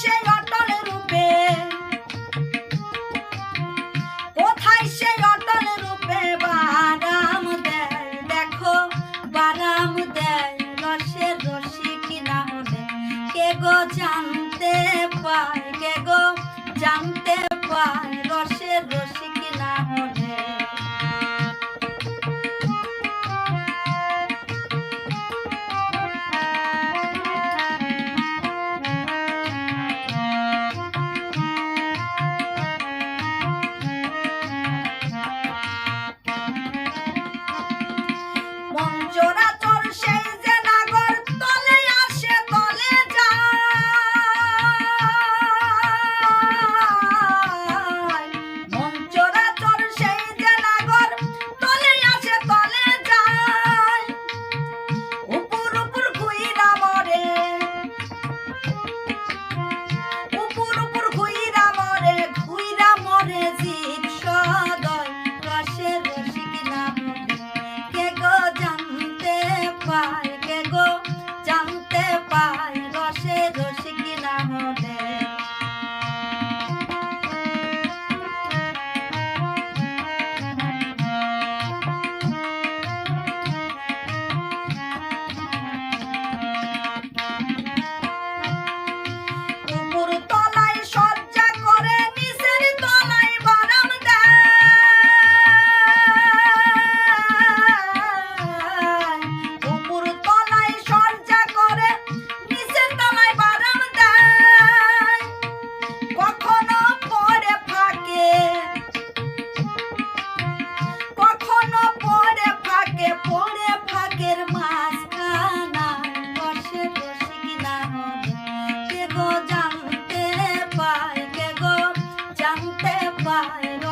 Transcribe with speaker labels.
Speaker 1: সেই অটল রূপে? কোথায় সেই অটল রূপে? বারাম দেয়, দেখো, বারাম দেয় রসের রসিক না হলে কে গো জান? bye. Guarda.